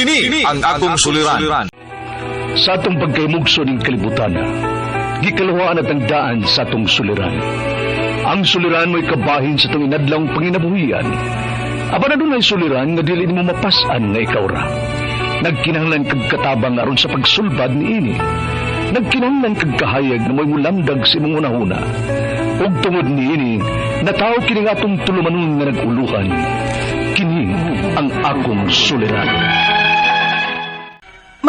Kini ang akong suliran. Sa atong pagkaymugso ng kalibutan, gikalawaan at ang daan sa atong suliran. Ang suliran mo'y kabahin sa itong inadlang panginabuhian. Aba na doon ay suliran nga dili mo mapasan nga ikaw ra. Nagkinahanglan kag katabang aron sa pagsulbad ni ini. Nagkinahanglan kag kahayag na mo'y mulamdag sa imong unahuna. Ug tungod ni ini, nataw kini nga atong tulumanon nga naguluhan. Kini ang akong suliran.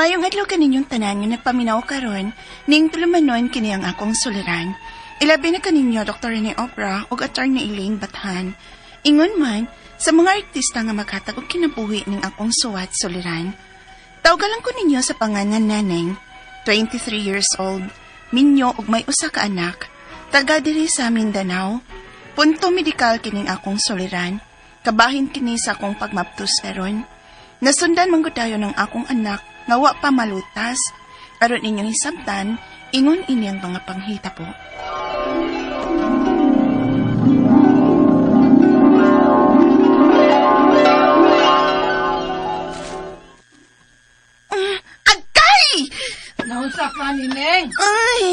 Mayong adlaw kaninyong tanan nga nagpaminaw karon ning tulumanon kini ang akong suliran. Ilabi na kaninyo Dr. Rene Opera ug Attorney Elaine Bathan. Ingon man sa mga artista nga maghatag og kinabuhi ning akong suwat suliran. Tawgalan ko ninyo sa panganan naneng, 23 years old, minyo ug may usa ka anak, taga diri sa Mindanao. Punto medikal kining akong suliran. Kabahin kini sa akong pagmaptus karon. Nasundan man gud ng akong anak nga wa pa malutas. Aron inyong hisabtan, ingon ini ang mga panghita po. Mm, Agay! Naunsa ka ni Neng? Ay!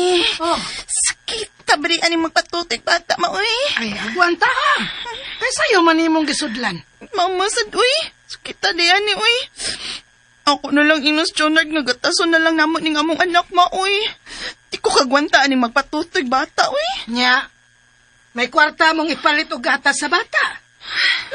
Oh, Sakit! Tabri ani magpatutik bata ma, uy! ay agwanta ha. Kay sayo man imong gisudlan. Mamasad, uy! Sakit ta di ani, uy! Ako na lang inos Jonard nga gatason na lang namo ning among anak ma, uy! Di ko kagwanta ani magpatutig bata, uy! Nya, may kwarta mong ipalit og gatas sa bata.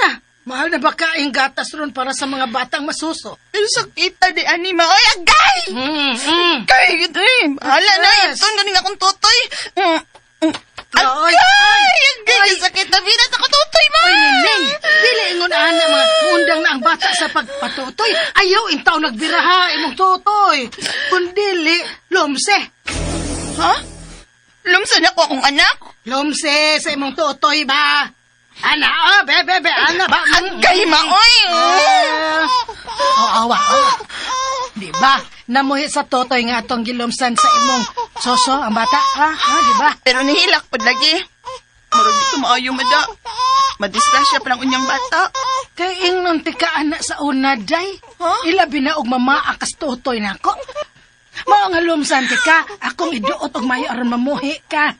Na, mahal na ba kaing gatas ron para sa mga batang masuso? Pero sakit ta di ani ma, uy! Agay! Mm, mm. Kay, uy! Bahala na, ito ganing akong tutoy! Mm, mm. Ay, Agay! Agay! Sakit na binat ako tutoy, ma! Oy, Neng, dili ingon ana mga undang na ang bata sa pagpatutoy. Ayaw intaw nagbiraha imong tutoy. Kun dili, lumse. Ha? Lumsan ako akong anak? Lumse sa imong tutoy ba? Ana, oh, be, be, be, ana ba? Agay, ma, uy! Ah. Oh, awa, awa. Di ba? Namuhi sa totoy nga atong gilumsan sa imong soso ang bata, ha? Ha, di ba? Pero nihilak pa lagi. Marag dito maayo mada. Madisgrasya pa ng unyang bata. Kay ingnon ti anak sa una, day. Ha? Ilabi na og mamaakas totoy na ako. Mao nga lumsan ti ka, akong iduot og mayo aron mamuhi ka.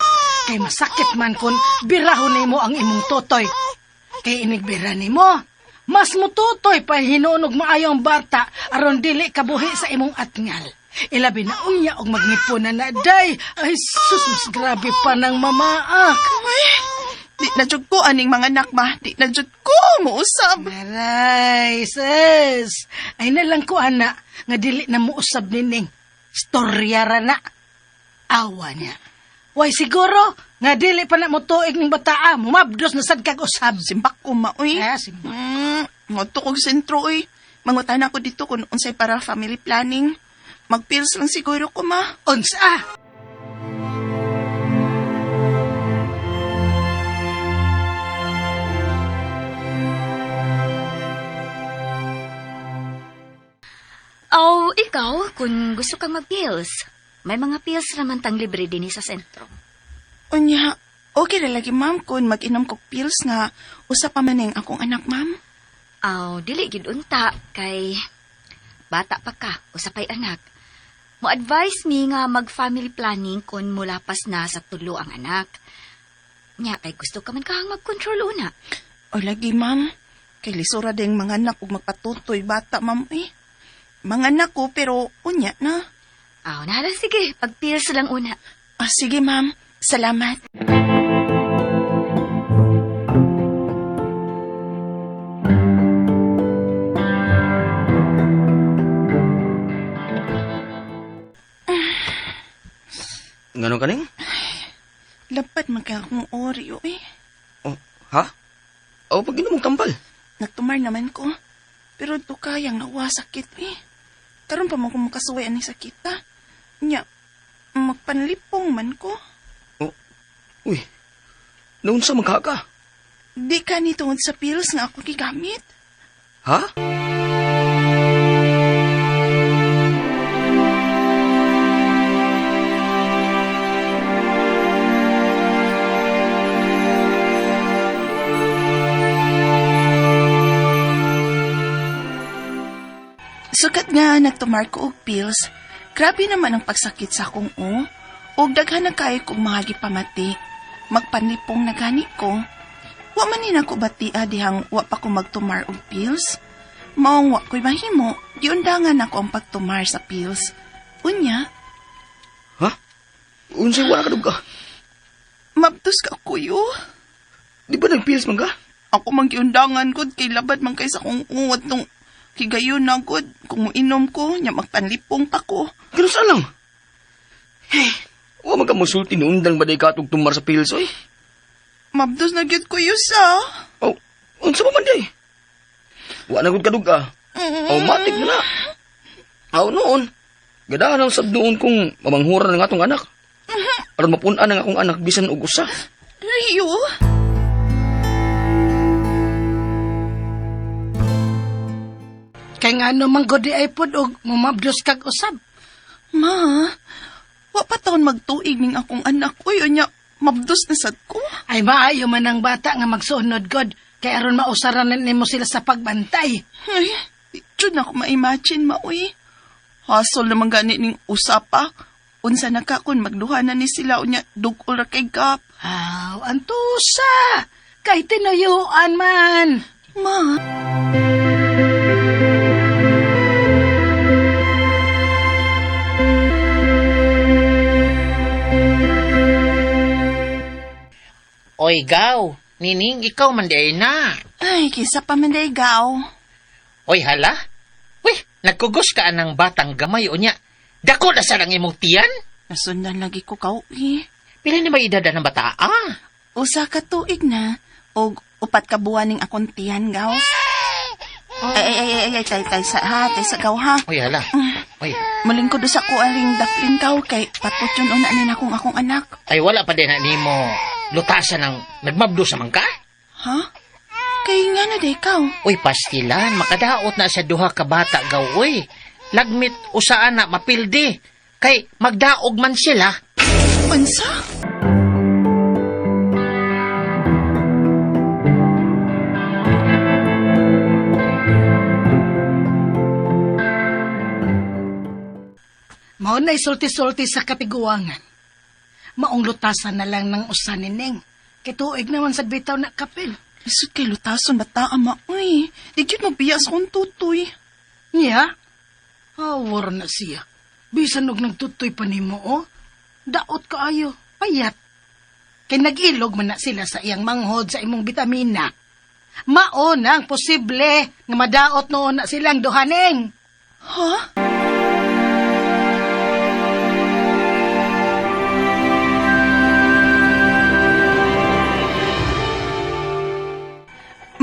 Kay masakit man kun birahon nimo ang imong totoy. Kay inigbira nimo. Mas mututoy pa hinunog maayo ang bata aron dili kabuhi sa imong atngal. Ilabi na unya og magnipon na na day. Ay sus, mas grabe pa ng mamaak. Di na jud ko aning mga anak ma. Di na jud ko muusab. Aray, sis. Ay nalang ko, ana, nga dili na mo usab nining. Storya ra na. Awa niya. Way siguro, nga dili pa na mo tuig ning bataa, mumabdos na sad kag usab. Simbak ko ma, uy. Ah, simbak. Mm, ngadto kog sentro, uy. Mangutan ako dito kung unsay para family planning. Magpills lang siguro ko, ma. Unsa? Oh, ikaw, kung gusto kang mag-pills, may mga pills naman tang libre din sa sentro. Unya, okay na lagi, ma'am, kung mag-inom kog pills nga usa pa man akong anak, ma'am. Aw, dili gid unta kay bata pa ka, usapay anak. Mo advise mi nga mag-family planning kung mulapas na sa tulo ang anak. Nya kay gusto ka man kahang mag-control una. O lagi, ma'am. Kay lisura ding mga anak ug magpatutoy bata, ma'am, eh. Mga anak ko, pero unya na. Aw, nala sige, pag-pills lang una. Ah, sige, ma'am. Salamat. Ngano kaning? Lapad man kaya akong Oreo, eh. Oh, ha? O, pag mong kampal. Nagtumar naman ko. Pero ito kayang nawa sakit, eh. Karon pa mo kung makasuway ani sakit, ha? Nya, magpanlipong man ko. Uy, noon sa magkaka. Di ka ni tungod sa pills nga ako gigamit. Ha? Sukat nga nagtumar ko og pills, grabe naman ang pagsakit sa akong o. Og daghan na kayo kong mga gipamati. Magpanlipong na gani ko. Wa man nina ko batia dihang wa pa ko magtumar og pills. Maong wa ko'y mahimo, giundangan ako ang pagtumar sa pills. Unya, Ha? Unsay wala ka duga? mabtos ka kuyo. Di ba nag-pills man ka? Ako mang giundangan ko kay labad man kay sa kong uwat tong higayon na gud kung inom ko nya magpanlipong pa ko. Ganun saan lang? Hey, wa man ka musulti ni undang baday ka tug tumar sa pills, oy. Mabdos na gyud kuyo sa. Oh, unsa pa man day? Wa na gud ka duga. Oh, matik na na. Aw noon. Gadahan ang sab noon kung mamanghuran ng atong anak. Aron mapun-an ang akong anak bisan og usa. Rio? Kay nga ano manggodi ay pod og mumabdos kag usab. Ma, wa pa taon magtuig ning akong anak. Uy, unya, mabdos na sad ko. Ay maayo man ang bata nga magsunod god kay aron mausaran nimo sila sa pagbantay. Ay, ito na ako ma-imagine, ma, uy. Hasol naman gani ning usapa. Unsa na ka kun magduha na ni sila unya dugol ra kay gap. Aw, antusa! Kay tinuyuan man. Ma, Oy, gaw. Nining, ikaw man di ay na. ay, kisa pa man day gaw. Oy, hala. Uy, nagkugos ka anang batang gamay o niya. Dako na sa lang imong tiyan. Nasundan lagi ko ka, uy. Pila na may edad ng bata, ah? Usa ka tuig na, og upat ka buwan ning akong tiyan, gaw. Ay, ay, ay, ay, ay, tay, tay, sa, ha, tay, sa gaw, ha. Oy, hala. Oy, Malingkod sa ko aling daplin gaw, kay patut yun una nin akong akong anak. ay wala pa din na nimo lutasan ng nagmabdo sa mangka? Ha? Kay nga na day kaw. Uy, pastilan, makadaot na sa duha ka bata gaw, uy. Lagmit usaan na mapildi. Kay magdaog man sila. Unsa? Mao na sulti-sulti sa katiguangan. Maong lutasan na lang ng usa ni Neng. Kay tuig naman sa bitaw na kapil. Isod kay lutason bata ama, uy. Di gyud mo biya sa kong tutoy. Niya? Awar na siya. Bisan og nagtutoy pa nimo, oh. Daot kaayo, payat. Kay nag-ilog man na sila sa iyang manghod sa imong bitamina. Mao na ang posible nga madaot noon na silang duhaneng. Ha?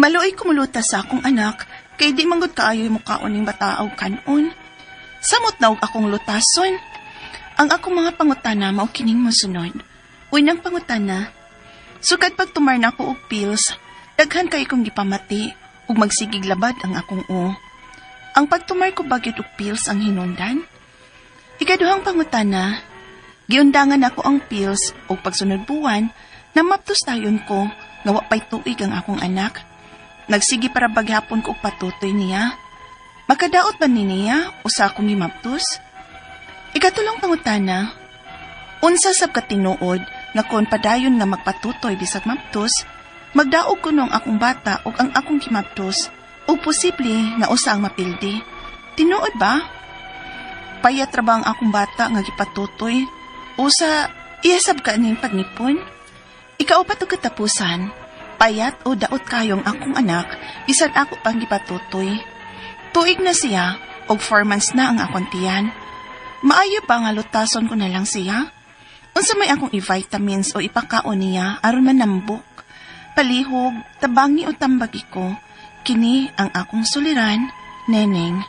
Maluoy kumuluta sa akong anak, kay di manggod kaayo yung mukhaon ning bataaw kanon. Samot na akong lutason. Ang akong mga pangutana mao kining mosunod. Unang pangutana, sukad pag tumar na ako og pills, daghan kay kong gipamati ug magsigig labad ang akong o. Ang pagtumar ko bagyod og pills ang hinungdan. Ikaduhang pangutana, giundangan ako ang pills ug pagsunod buwan na maptos tayon ko nga wa pay tuig ang akong anak. Nagsigi para baghapon ko patutoy niya. Makadaot ba ni niya usa akong gimaptos? Ikatulong pangutana, unsa sab ka tinuod nga kon padayon nga magpatutoy bisag maptos, magdaog ko nung akong bata ug ang akong gimaptos o posible nga usa ang mapildi. Tinuod ba? Payat ra ba ang akong bata nga gipatutoy? Usa, iyasab ka ning pagnipon? Ikaw pa to katapusan. Payat o daot kayong akong anak, bisan ako pang gipatutoy. Tuig na siya, og four months na ang akong tiyan. Maayo ba nga lutason ko na lang siya? Unsa may akong i-vitamins o ipakaon niya aron manambok. Palihog, tabangi o tambagi ko. Kini ang akong suliran, Neneng.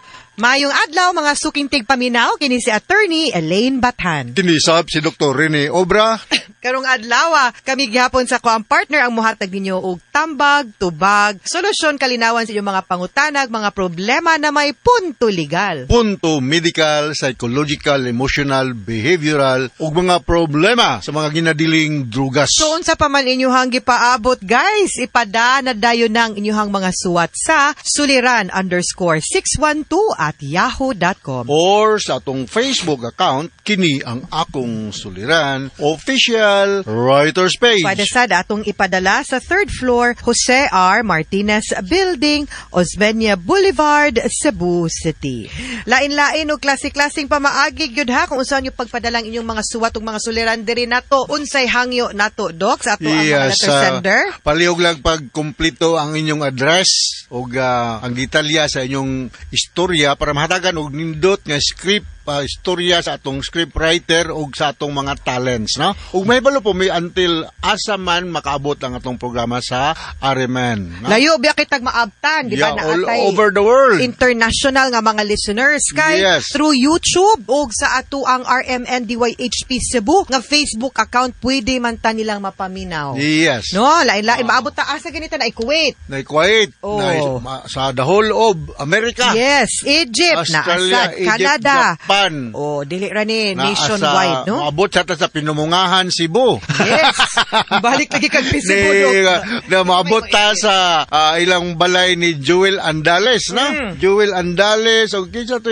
Mayong adlaw mga suking tigpaminaw kini si attorney Elaine Bathan. Kinisap si Dr. Rene Obra. Karong adlaw ah, kami gihapon sa kuang partner ang muhatag ninyo og tambag, tubag, solusyon kalinawan sa inyong mga pangutanag, mga problema na may punto legal. Punto medical, psychological, emotional, behavioral ug mga problema sa mga ginadiling drugas. So unsa pa man inyuhang gipaabot guys, ipada na dayon ng inyuhang mga suwat sa suliran underscore 612 at yahoo.com. or sa atong Facebook account kini ang akong suliran official writers page. Pwede sad atong ipadala sa third floor Jose R. Martinez Building, Osmeña Boulevard, Cebu City. Lain-lain o klase-klaseng pamaagi gyud ha kung usahan yung pagpadalang inyong mga suwat ug mga suliran diri nato unsay hangyo nato doc sa ato ang mga letter ah, sender. palihog lang pag kumpleto ang inyong address o ang detalya sa inyong istorya para mahatagan og nindot nga script pa istorya sa atong script writer o sa atong mga talents no ug may balo po may until asa man makaabot ang atong programa sa RMN no? Layo biya kitag maabtan, di ba Yeah, na all atay over the world. international nga mga listeners kay Yes. through YouTube o sa ato ang RMN DYHP Cebu nga Facebook account pwede man ta nilang mapaminaw. yes No, lain-lain maabot ta asa ganito na Kuwait. na Kuwait Oh. na sa the whole of America Yes, Egypt, na Australia, asad, Egypt, Canada. Japan Oh, dili ra ni na nationwide, no? Maabot sa ta sa pinumungahan Cebu. Yes. Balik lagi kag ni Cebu. na maabot ta sa ah, ilang balay ni Jewel Andales na Mm. Jewel Andales og kinsa to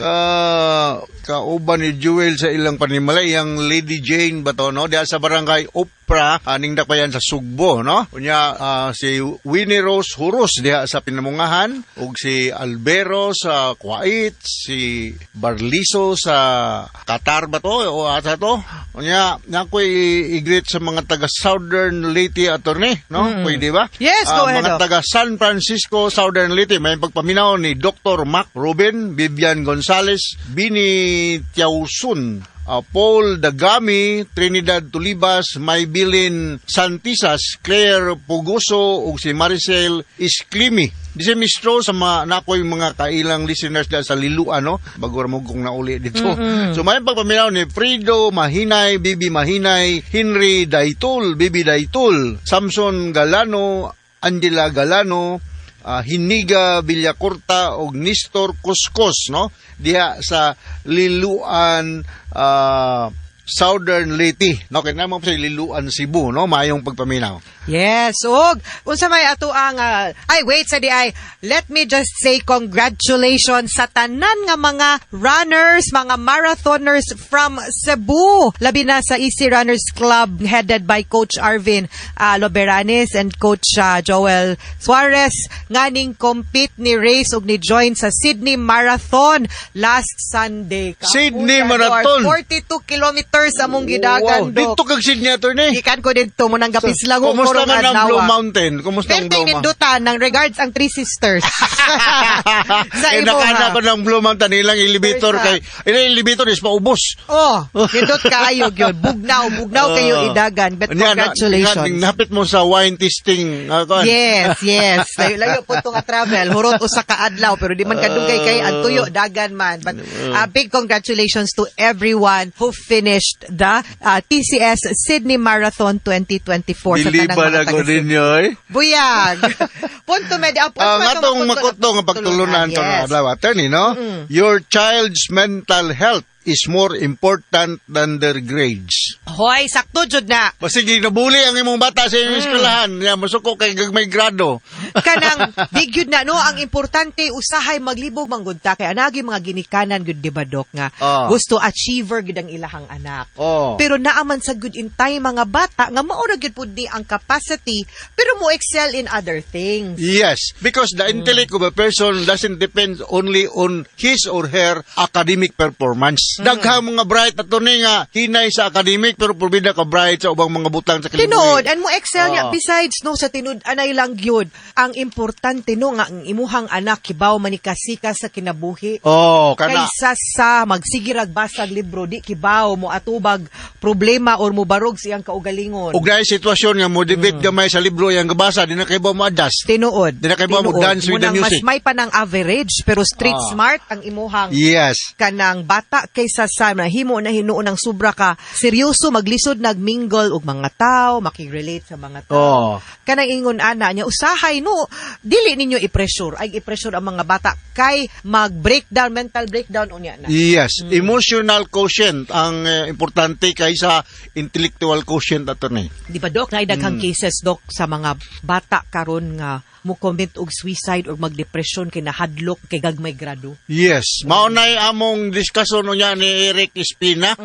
uh, kauban ni Jewel sa ilang panimalay yang Lady Jane ba to no diha sa barangay Opra aning dakbayan sa Sugbo no? Unya ah, si Winnie Rose Huros diha sa pinamungahan ug si Albero sa Kuwait si Barliso sa Qatar ba to o asa to? Unya nakoy i-greet sa mga taga Southern Leyte attorney no? Pwede ba? Yes, go ahead, mga Doc. taga San Francisco Southern Leyte may pagpaminaw ni Dr. Mac Ruben Vivian Gonzales Bini Tiausun uh, Paul Dagami, Trinidad Tulibas, Maybilin Santisas, Claire Puguso, ug si Maricel Isklimi. Di si Mistro sa mga nakoy mga kailang listeners dahil sa Liluan, no? Bago mo kong nauli dito. So may pagpaminaw ni Frido Mahinay, Bibi Mahinay, Henry Daitul, Bibi Daitul, Samson Galano, Angela Galano, ah, Hiniga Villacorta og Nistor Kuskus no? Diha sa Liluan ah, Southern Leyte. No kay namo sa Liluan Cebu no? Mayong pagpaminaw Yes, og unsa may ato ang ah, ay wait sa di ay let me just say congratulations sa tanan nga mga runners, mga marathoners from Cebu. Labi na sa Easy Runners Club headed by Coach Arvin ah, Loberanes and Coach ah, Joel Suarez nga ning compete ni race og ni join sa Sydney Marathon last Sunday. Sydney Kapuya, Marathon. Lord. 42 kilometers among gidagan wow dito kag Sydney attorney Gikan ko dito mo nang gapis lang ko kumusta kurong man ang adlaw, Blue ah. Mountain kumusta ang Blue Mountain inindutan ng regards ang Three Sisters. sa eh, imo nakana ha. ko ng Blue Mountain ilang elevator First, kay ilang elevator is paubos Oh, nindot kaayo yun. Bugnaw, bugnaw kayo Oh. idagan. But Nya, na- congratulations. na- Napit mo sa wine tasting. Kuan. Yes, yes. Layo-layo po ito nga travel. Hurot usa ka adlaw pero di man kadugay kay ang tuyo dagan man. But uh, big congratulations to everyone who finished the uh, TCS Sydney Marathon 2024 sa tanang na ko ninyo eh. Buyag. Punto med. Ah, Ah, punto nga tong makuto nga pagtulunan Yes. na adlaw attorney no your child's mental health is more important than their grades. Hoy, sakto jud na. Basig nabuli ang imong bata sa Mm. imong eskwelahan. Ya masuko kay may grado. Kanang di gyud na no? Ang importante usahay maglibog manggod ta kay anagi mga ginikanan gyud di ba dok nga? Ah. gusto achiever gyud ang ilahang anak. Oh. Pero naaman sa good in time mga bata nga mao ra gyud pud ni ang capacity pero mo excel in other things. Yes, because the intellect of a person doesn't depend only on his or her academic performance. Daghang mga bright ato ni nga hinay sa academic pero probida ka bright sa ubang mga butang sa kalibutan. Tinuod, and mo excel niya. Ah. Besides, no, sa tinud, anay lang gyud ang importante, no, nga ang imuhang anak, kibaw manikasika sa kinabuhi. Oh, kana. Kaysa sa magsigirag basag libro, di kibaw mo atubag problema or mo barog siyang kaugalingon. Ug dahil sitwasyon nga Mm. motivate gamay sa libro yang gabasa di na kay mo adjust. Tinuod. Di na kayo ba Tinuod. mag-dance with the Munang music? Mas may pa ng average, pero street Ah. smart ang imuhang Yes. kanang bata kay sa sa na himo na hinuon ng sobra ka seryoso maglisod nagmingle og mga tao, makirelate sa mga tao. Oh. Kanang ingon ana niya usahay no dili ninyo i-pressure ay i-pressure ang mga bata kay mag-breakdown mental breakdown unya na. Yes, emotional quotient ang eh, importante kaysa intellectual quotient attorney. Di ba dok na daghang cases dok sa mga bata karon nga mo commit og suicide or magdepresyon kay nahadlok kay gagmay grado. Yes, mao nay among diskusyon niya ni Eric Espina.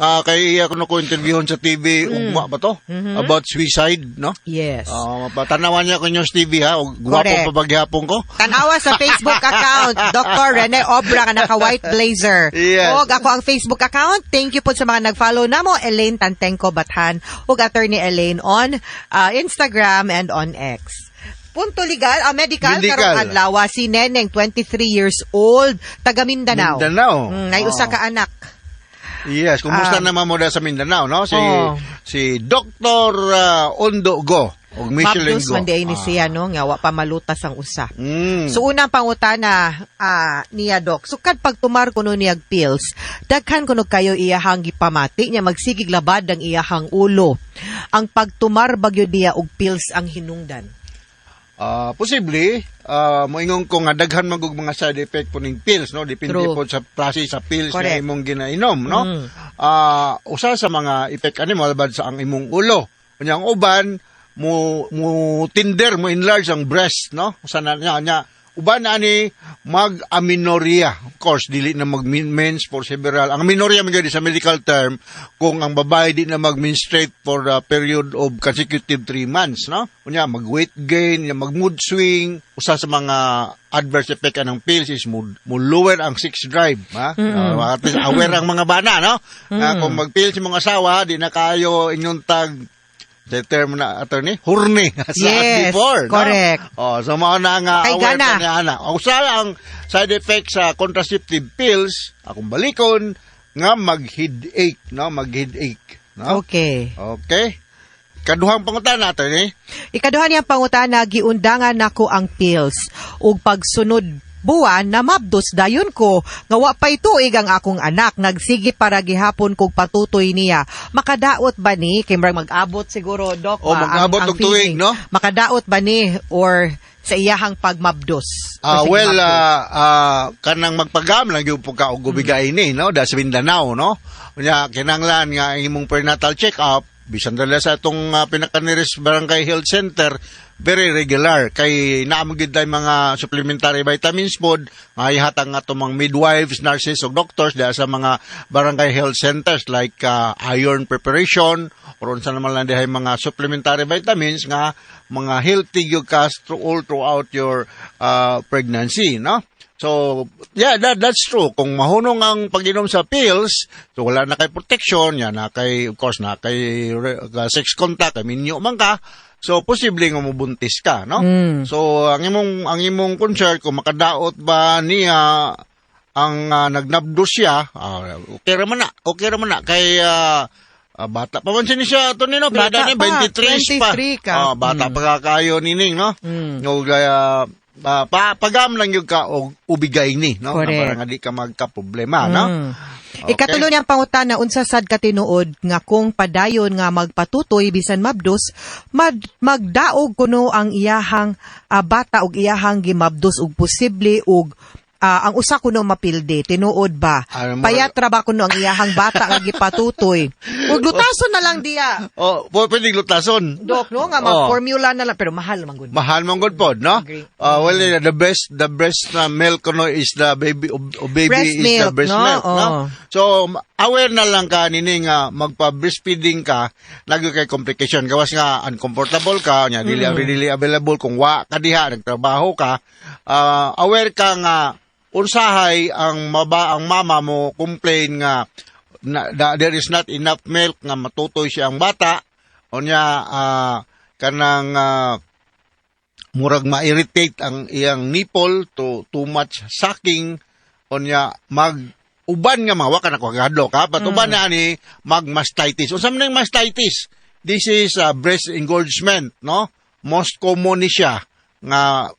Ah, kay iya kuno ko interviewon sa TV ugma ba to? About suicide, no? Yes. Ah, patanawan niya ko yung TV ha, og gwapo pa bagyapon ko. Tanawa sa Facebook account, Dr. Rene Obra nga naka white blazer. Yes. Og ako ang Facebook account. Thank you po sa mga nag-follow namo, Elaine Tantenko Bathan ug attorney Elaine on uh, Instagram and on X. Punto legal, ah, medical, Medical. karong adlaw si Neneng 23 years old, taga Mindanao. Mindanao. Mm, ngay usa Oo. ka anak. Yes, kumusta Ah. naman mo sa Mindanao, no? Si Oo. si Dr. ah, Ondo Go og Michelin Go. man di ni Ah. siya no, nga wa pa malutas ang usa. Mm. So unang pangutana ah, niya dok. So kad pagtumar kuno niyag pills, daghan kuno kayo iyahang gipamati niya magsigig labad ang iyahang ulo. Ang pagtumar bagyo niya og pills ang hinungdan. Ah, posible ah moingon ko nga daghan man og mga side effect po ning pills no depende True. po sa klase sa pills Correct. na imong ginainom no Mm. ah usa sa mga effect ani malabad sa ang imong ulo unya ang uban mo mo tinder mo enlarge ang breast no usa na nya nya uban na ani mag aminoria of course dili na mag mens for several. Ang aminoria man sa medical term kung ang babae di na mag menstruate for a period of consecutive 3 months no? Unya mag weight gain mag mood swing. Usa sa mga adverse effect anang pills is mo, mo lower ang sex drive ha? At least aware ang mga bana no? Ah, kung mag pills mga asawa di na kayo inyong tag sa term na attorney, horny sa Yes, before. correct. No? Oh, so mga na nga Kay aware gana. pa ni ana. O sa ang side effect sa contraceptive pills, akong balikon nga mag-headache, no? Mag-headache, no? Okay. Okay. Kaduhang pangutan natin eh. Ikaduha niyang pangutana giundangan nako ang pills ug pagsunod buwan na mabdos dayon ko nga wa pay tuig ang akong anak. Nagsige para gihapon kog patutoy niya. Makadaot ba ni? Kay mag-abot siguro dok O, ang- mag-abot ang og tuig, no? makadaot ba ni or sa iyahang pagmabdos? Ah sige, well, ah ah, kanang magpagam lang yung po ka og gubigay ni, no? Da sa Mindanao, no? Unya kinanglan nga ang imong prenatal check-up bisan dala sa itong uh, pinakaneres barangay health center very regular kay naamon gid tay mga supplementary vitamins pod nga ihatag nga itong mga midwives, nurses ug doctors dahil sa mga barangay health centers like ah, iron preparation or unsa naman lang dihay mga supplementary vitamins nga mga healthy gyud ka all throughout your uh, pregnancy, no? So, yeah, that, that's true. Kung mahunong ang pag-inom sa pills, so wala na kay protection, yan na kay, of course, na kay sex contact, kay minyo man ka, so posible nga mabuntis ka, no? So, ang imong, ang imong concern, kung makadaot ba niya ang uh, nagnabdos siya, ah, okay raman na, okay raman na, kay, ah, ah, bata pa man siya, ito nino, Bata pa, 23 pa. 23 ka. Ah, bata pa ka kayo nining, no? Mm. O kaya ah, pa, pagam lang yung ka og ubigay ni, no? Correct. Na para nga di ka magka-problema, no? Mm. Okay. Ikatulo niyang pangutana unsa sad ka tinuod nga kung padayon nga magpatutoy bisan mabdos mad, magdaog kuno ang iyahang ah, bata ug iyahang gimabdos ug posible ug ah, ang usa kuno mapilde tinuod ba Ano mo- payat ra ba kuno ang iyahang bata nga gipatutoy ug lutason na lang diya Oh, po pwede lutason. dok no nga Oh. mag-formula na lang pero mahal man gud Mahal mong good pod, no? Agree. Uh, well, the best, the best na milk no is the baby, o, baby Breast is the milk, breast no? milk, no? Oo. So, aware na lang ka nini nga magpa-breastfeeding ka, lagi kay complication. Gawas nga uncomfortable ka, nya dili Mm. available kung wa ka diha, nagtrabaho ka, ah, aware ka nga unsahay ang maba ang mama mo complain nga na, da- there is not enough milk nga matutoy siya ang bata. Unya ah, kanang ah, murag ma-irritate ang iyang nipple to too much sucking. Unya mag uban nga mawa ka na kagado ka but uban na ni mag mastitis. Unsa man mastitis this is ah, breast engorgement no? Most common ni siya nga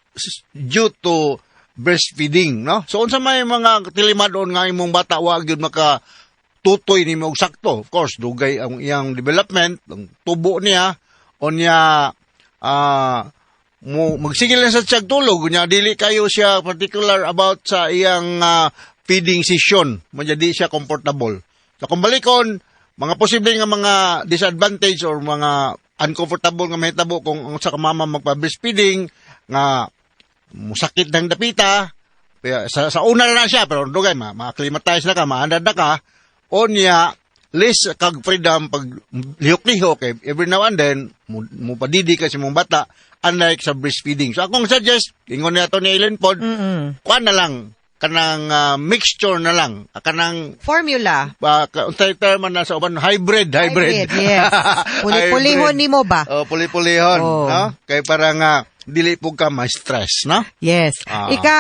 due to breastfeeding, no? So unsa may mga tilimadon nga imong bata wa gyud maka tutoy ni mo sakto. Of course, dugay ang iyang development, ang tubo niya o niya ah mo magsigil na sa tiyag tulog nya dili kayo siya particular about sa iyang ah, feeding session mo siya comfortable so kung balikon mga posible nga mga disadvantage or mga uncomfortable nga mahitabo kung sa ka mama magpa-breastfeeding nga musakit ng dapita sa, sa una na lang siya pero dugay ma ma-acclimatize na ka maandad na ka o niya less kag freedom pag lihok-lihok eh, every now and then mo, mo padidi ka sa mong bata unlike sa breastfeeding so akong suggest ingon na to ni Ellen Pod kuan na lang kanang ah, mixture na lang kanang Formula. uh, untay term na sa uban hybrid hybrid, Hybrid, yes. Puli-pulihon nimo ba? oh puli-pulihon Oh. no kay para nga dili po ka ma-stress no Yes. Ah. Ika,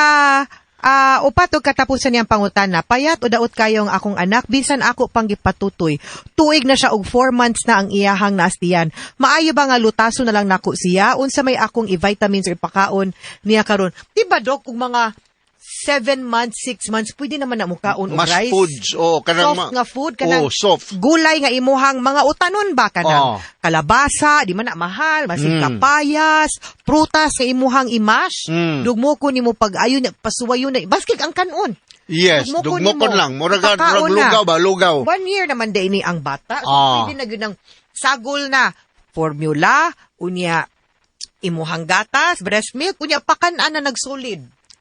ah, upat og katapusan niyang pangutana, payat o daot kayong akong anak, bisan ako pang gipatutoy. Tuig na siya og 4 months na ang iyahang naastiyan. Maayo ba nga lutaso na lang nako siya? Unsa may akong i-vitamins or ipakaon niya karon? Di ba, Dok, kung mga 7 months, 6 months, pwede naman na mukaon og mas rice. foods oh kanang soft nga food kanang oh soft gulay nga imuhang mga utanon ba kanang Oh. kalabasa di man na mahal masig Mm. kapayas prutas nga imuhang imash Mm. dugmo ko nimo pag ayo na pasuwayon na baskig ang kanon yes Dugmo ko dugmo nimo. lang murag murag lugaw ba lugaw one year naman day ni ang bata so Ah. pwede na gyud ng sagol na formula unya imuhang gatas breast milk unya pakan-an na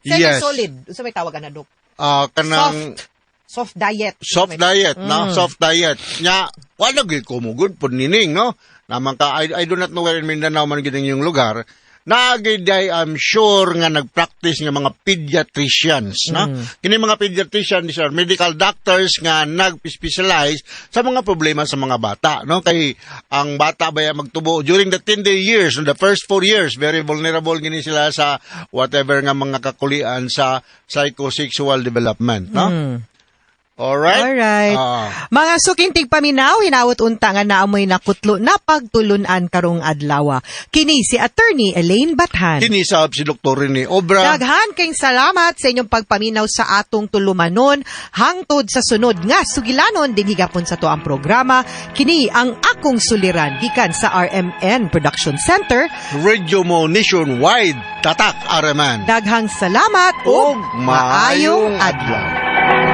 nagsolid Yes. solid unsa may tawag ana dok Ah, kanang soft diet soft diet, no? Soft diet. Nya, wala gyud good pud nining, no? Naman ka, I, I do not know where in Mindanao man gid yung lugar. Nagiday, I'm sure nga nag-practice nga mga pediatricians, no? Kini mga pediatricians, these are medical doctors nga nag-specialize sa mga problema sa mga bata, no? Kay ang bata ba magtubo during the 10 day years, no, the first 4 years, very vulnerable gini sila sa whatever nga mga kakulian sa psychosexual development, no? Alright? Alright. Ah. Mga sukintig paminaw, hinawot unta nga naamoy nakutlo na pagtulunan karong adlaw. Kini si Attorney Elaine Bathan. Kinisab si Dr. Rene Obra. Daghan kayong salamat sa inyong pagpaminaw sa atong tulumanon hangtod sa sunod nga sugilanon din higapon sa to ang programa kini ang akong suliran gikan sa RMN Production Center Radio mo nationwide. Tatak Araman. daghang salamat ug maayong adlaw